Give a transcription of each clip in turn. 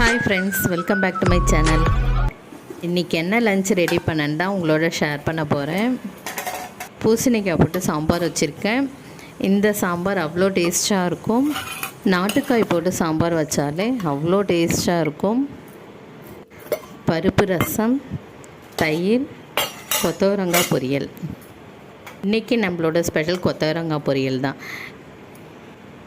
Hi friends welcome back to my channel இன்றைக்கி என்ன lunch ready பண்ணேன்னு தான் உங்களோட ஷேர் பண்ண போகிறேன் பூசணிக்காய் போட்டு சாம்பார் வச்சுருக்கேன். இந்த சாம்பார் அவ்வளோ டேஸ்ட்டாக இருக்கும். நாட்டுக்காய் போட்டு சாம்பார் வச்சாலே அவ்வளோ டேஸ்ட்டாக இருக்கும். பருப்பு ரசம் தயிர் கொத்தவரங்காய் பொரியல். இன்றைக்கி நம்மளோட ஸ்பெஷல் கொத்தவரங்காய் பொரியல் தான்.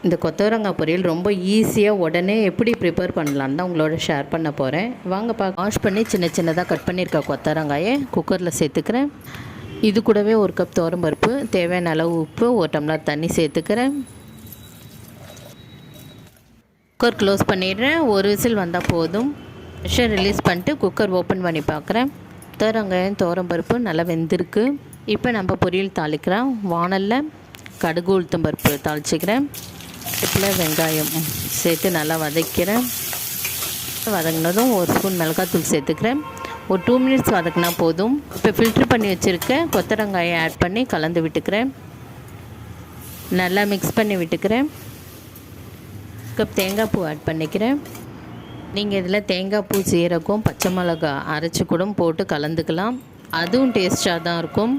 இந்த கொத்தவரங்காய் பொரியல் ரொம்ப ஈஸியாக உடனே எப்படி ப்ரிப்பேர் பண்ணலான்னு தான் உங்களோட ஷேர் பண்ண போகிறேன் வாங்க பா வாஷ் பண்ணி சின்ன சின்னதாக கட் பண்ணியிருக்க கொத்தவரங்காயை. குக்கரில் சேர்த்துக்கிறேன். இது கூடவே ஒரு கப் பருப்பு தேவையான அளவு உப்பு ஒரு டம்ளர் தண்ணி சேர்த்துக்கிறேன். குக்கர் க்ளோஸ் பண்ணிடுறேன். ஒரு விசில் வந்தால் போதும். ப்ரெஷர் ரிலீஸ் பண்ணிட்டு குக்கர் ஓப்பன் பண்ணி பார்க்குறேன். கொத்தவரங்காயம் பருப்பு நல்லா வெந்திருக்கு. இப்போ நம்ம பொரியல் தாளிக்கிறோம் வானலில் கடுகு உளுத்தம் பருப்பு தாளிச்சிக்கிறேன். இதில் வெங்காயம் சேர்த்து நல்லா வதக்கிறேன். வதங்கினதும் ஒரு ஸ்பூன் மிளகாத்தூள் சேர்த்துக்கிறேன். ஒரு டூ மினிட்ஸ் வதக்கினா போதும். இப்போ ஃபில்ட்ரு பண்ணி வச்சுருக்கேன் கொத்தரங்காயை ஆட் பண்ணி கலந்து விட்டுக்கிறேன். நல்லா மிக்ஸ் பண்ணி விட்டுக்கிறேன். கப் தேங்காய் பூ ஆட் பண்ணிக்கிறேன். நீங்கள் இதில் தேங்காய் பூ சீரகம் பச்சை மிளகா அரைச்சி கூட போட்டு கலந்துக்கலாம். அதுவும் டேஸ்ட்டாக தான் இருக்கும்.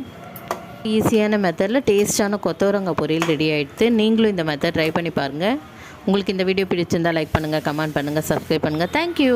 ஈஸியான மெத்தடில் டேஸ்ட்டான கொத்தவரங்காய் பொரியல் ரெடி ஆகிடுது நீங்களும் இந்த மெத்தட் ட்ரை பண்ணி பாருங்கள் உங்களுக்கு இந்த வீடியோ பிடிச்சிருந்தால் லைக் பண்ணுங்கள் கமெண்ட் பண்ணுங்கள் சப்ஸ்கிரைப் பண்ணுங்கள் தேங்க்யூ